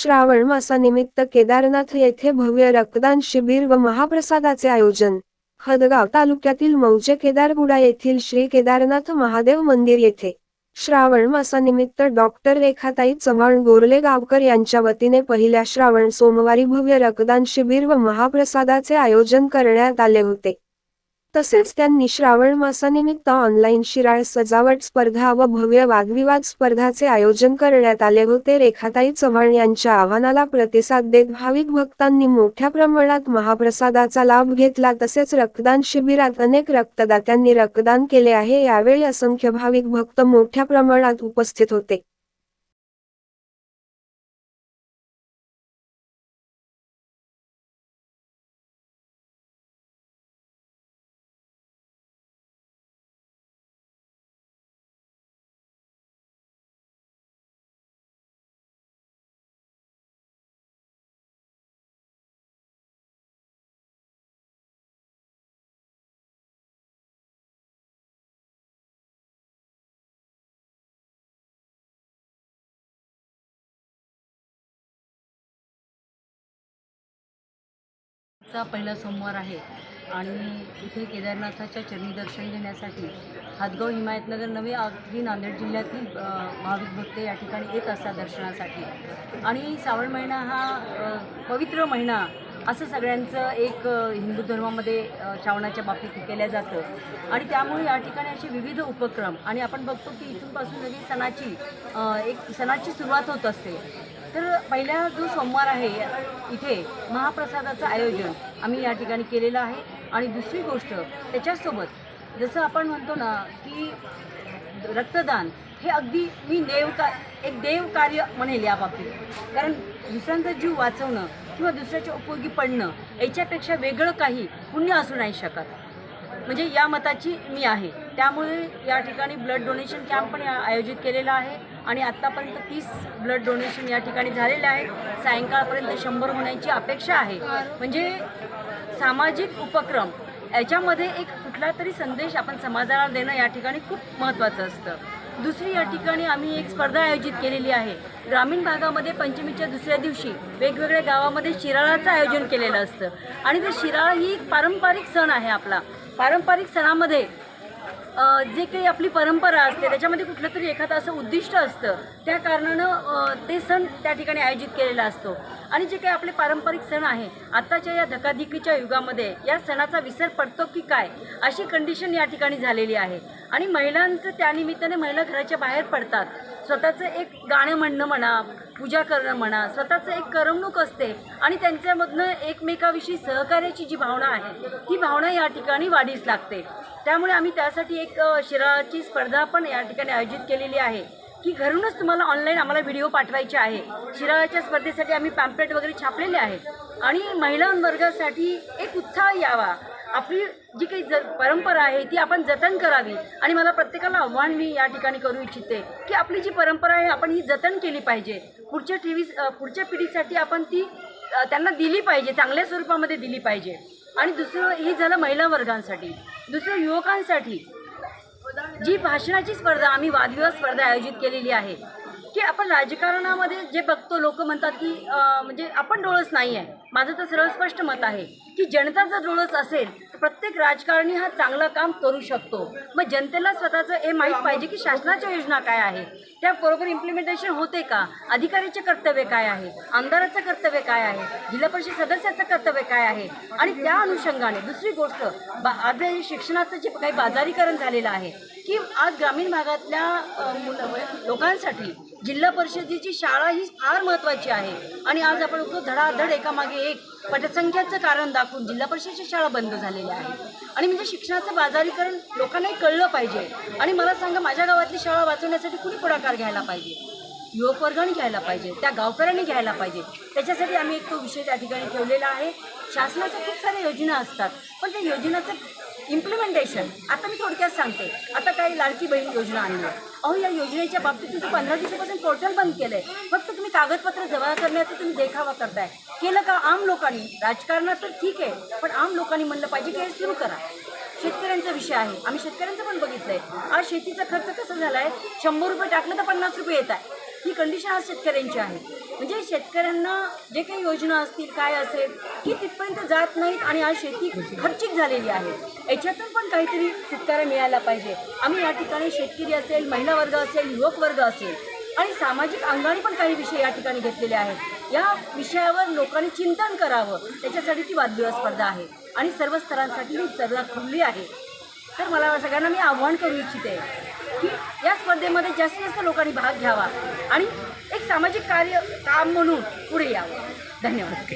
श्रावण मासानिमित्त केदारनाथ येथे भव्य रक्तदान शिबिर व महाप्रसादाचे आयोजन. हदगाव तालुक्यातील मौजे केदारगुडा येथील श्री केदारनाथ महादेव मंदिर येथे. श्रावण मासानिमित्त डॉक्टर रेखाताई चव्हाण गोरले गावकर यांच्या वतीने पहिल्या श्रावण सोमवारी भव्य रक्तदान शिबिर व महाप्रसादाचे आयोजन करण्यात आले होते. तसेच त्यांनी श्रावण मासानिमित्त ऑनलाईन शिराळ सजावट स्पर्धा व भव्य वादविवाद स्पर्धाचे आयोजन करण्यात आले होते. रेखाताई चव्हाण यांच्या आव्हानाला प्रतिसाद देत भाविक भक्तांनी मोठ्या प्रमाणात महाप्रसादाचा लाभ घेतला. तसेच रक्तदान शिबिरात अनेक रक्तदात्यांनी रक्तदान केले आहे. यावेळी असंख्य भाविक भक्त मोठ्या प्रमाणात उपस्थित होते. चा पहिला सोमवार आहे आणि इथे केदारनाथाच्या चरणी दर्शन घेण्यासाठी हातगाव हिमायतनगर नवे अगदी नांदेड जिल्ह्यातील भाविक भक्त या ठिकाणी येत असतात दर्शनासाठी. आणि श्रावण महिना हा पवित्र महिना असं सगळ्यांचं एक हिंदू धर्मामध्ये श्रावणाच्या बाबतीत केल्या जातं. आणि त्यामुळे या ठिकाणी असे विविध उपक्रम आणि आपण बघतो की इथूनपासून नवी सणाची एक सणाची सुरुवात होत असते. तर पहिला जो सोमवार आहे इथे महाप्रसादाचं आयोजन आम्ही या ठिकाणी केलेलं आहे. आणि दुसरी गोष्ट त्याच्यासोबत जसं आपण म्हणतो ना की रक्तदान हे अगदी मी देव का एक देव कार्य म्हणेल या बाबतीत. कारण दुसऱ्यांचा जीव वाचवणं किंवा दुसऱ्याच्या उपयोगी पडणं याच्यापेक्षा वेगळं काही पुण्य असू नाही शकत. म्हणजे या मताची मी आहे. त्यामुळे या ठिकाणी ब्लड डोनेशन कॅम्प पण आयोजित केलेला आहे आणि आत्तापर्यंत तीस ब्लड डोनेशन या ठिकाणी झालेले आहे सायंकाळपर्यंत शंभर होण्याची अपेक्षा आहे. म्हणजे सामाजिक उपक्रम याच्यामध्ये एक कुठला तरी संदेश आपण समाजाला देणं या ठिकाणी खूप महत्त्वाचं असतं. दुसरी या ठिकाणी आम्ही एक स्पर्धा आयोजित केलेली आहे. ग्रामीण भागामध्ये पंचमीच्या दुसऱ्या दिवशी वेगवेगळ्या गावामध्ये शिराळाचं आयोजन केलेलं असतं. आणि ते शिराळा ही एक पारंपरिक सण आहे आपला. पारंपरिक सणामध्ये जे काही आपली परंपरा असते त्याच्यामध्ये कुठलं तरी एखादं असं उद्दिष्ट असतं त्या कारणानं ते सण त्या ठिकाणी आयोजित केलेला असतो. आणि जे काही आपले पारंपरिक सण आहे आत्ताच्या या धकाधिकीच्या युगामध्ये या सणाचा विसर पडतो की काय अशी कंडिशन या ठिकाणी झालेली आहे. आणि महिलांचं त्यानिमित्ताने महिला घराच्या बाहेर पडतात. स्वतःचं एक गाणं म्हणणं म्हणा पूजा करणं म्हणा स्वतःचं एक करमणूक असते आणि त्यांच्यामधनं एकमेकाविषयी सहकार्याची जी भावना आहे ती भावना या ठिकाणी वाढीस लागते. त्यामुळे आम्ही त्यासाठी एक शिराची स्पर्धा पण या ठिकाणी आयोजित केलेली आहे. की घरूनच तुम्हाला ऑनलाईन आम्हाला व्हिडिओ पाठवायचे आहे. शिराळाच्या स्पर्धेसाठी आम्ही पॅम्पलेट वगैरे छापलेले आहेत. आणि महिलांवर्गासाठी एक उत्साह यावा. आपली जी काही ज परंपरा आहे ती आपण जतन करावी. आणि मला प्रत्येकाला आव्हान मी या ठिकाणी करू इच्छिते की आपली जी परंपरा आहे आपण ही जतन केली पाहिजे. पुढच्या टीव्ही पुढच्या पिढीसाठी आपण ती त्यांना दिली पाहिजे चांगल्या स्वरूपामध्ये दिली पाहिजे. आणि दुसरं हे झालं महिला वर्गांसाठी. दुसरं युवकांसाठी. जी भाषणाची स्पर्धा आम्ही वादविवाद स्पर्धा आयोजित केलेली आहे की आपण राजकारणामध्ये जे बघतो लोक म्हणतात की म्हणजे आपण डोळस नाही आहे माझं तर सरळ स्पष्ट मत आहे की जनता जर डोळस असेल तर प्रत्येक राजकारणी हा चांगलं काम करू शकतो. मग जनतेला स्वतःचं हे माहीत पाहिजे की शासनाच्या योजना काय आहे त्या बरोबर इम्प्लिमेंटेशन होते का? अधिकाऱ्याचे कर्तव्य काय आहे? आमदाराचं कर्तव्य काय आहे? जिल्हा परिषद सदस्याचं कर्तव्य काय आहे? आणि त्या अनुषंगाने दुसरी गोष्ट बा आज शिक्षणाचं जे काही बाजारीकरण झालेलं आहे की आज ग्रामीण भागातल्या मुलं लोकांसाठी जिल्हा परिषदेची शाळा ही फार महत्त्वाची आहे. आणि आज आपण बघतो धडाधड एकामागे एक पटसंख्याचं कारण दाखवून जिल्हा परिषदेच्या शाळा बंद झालेल्या आहेत आणि म्हणजे शिक्षणाचं बाजारीकरण लोकांनाही कळलं पाहिजे. आणि मला सांगा माझ्या गावातली शाळा वाचवण्यासाठी कुणी पुढाकार घ्यायला पाहिजे? युवक वर्गाने घ्यायला पाहिजे त्या गावकऱ्यांनी घ्यायला पाहिजे. त्याच्यासाठी आम्ही एक तो विषय त्या ठिकाणी ठेवलेला आहे. शासनाच्या खूप साऱ्या योजना असतात पण त्या योजनाचं इम्प्लिमेंटेशन आता मी थोडक्यात सांगते. आता काही लाडकी बहीण योजना आणली अहो या योजनेच्या बाबतीत तुमचं पंधरा दिवसापासून पोर्टल बंद केलं आहे फक्त तुम्ही कागदपत्र जमा करण्याचा तुम्ही देखावा करताय. केलं का आम लोकांनी? राजकारणात तर ठीक आहे पण आम लोकांनी म्हणलं पाहिजे की हे सुरू करा. शेतकऱ्यांचा विषय आहे. आम्ही शेतकऱ्यांचं पण बघितलंय. आज शेतीचा खर्च कसा झालाय? शंभर रुपये टाकलं तर पन्नास रुपये येत आहे ही कंडिशन आज शेतकऱ्यांची आहे. म्हणजे शेतकऱ्यांना जे काही योजना असतील काय असेल की तिथपर्यंत जात नाहीत आणि आज शेती खर्चिक झालेली आहे. याच्यातून पण काहीतरी सुटकारा मिळायला पाहिजे. आम्ही या ठिकाणी शेतकरी असेल महिला वर्ग असेल युवक वर्ग असेल आणि सामाजिक अंगाने पण काही विषय या ठिकाणी घेतलेले आहेत. या विषयावर लोकांनी चिंतन करावं. त्याच्यासाठी ती वादविवाद स्पर्धा आहे. आणि सर्व स्तरांसाठी ही स्पर्धा खुलली आहे. तर मला सगळ्यांना मी आव्हान करू इच्छिते की या स्पर्धेमध्ये जास्तीत जास्त लोकांनी भाग घ्यावा आणि एक सामाजिक कार्य काम म्हणून पुढे यावं. धन्यवाद.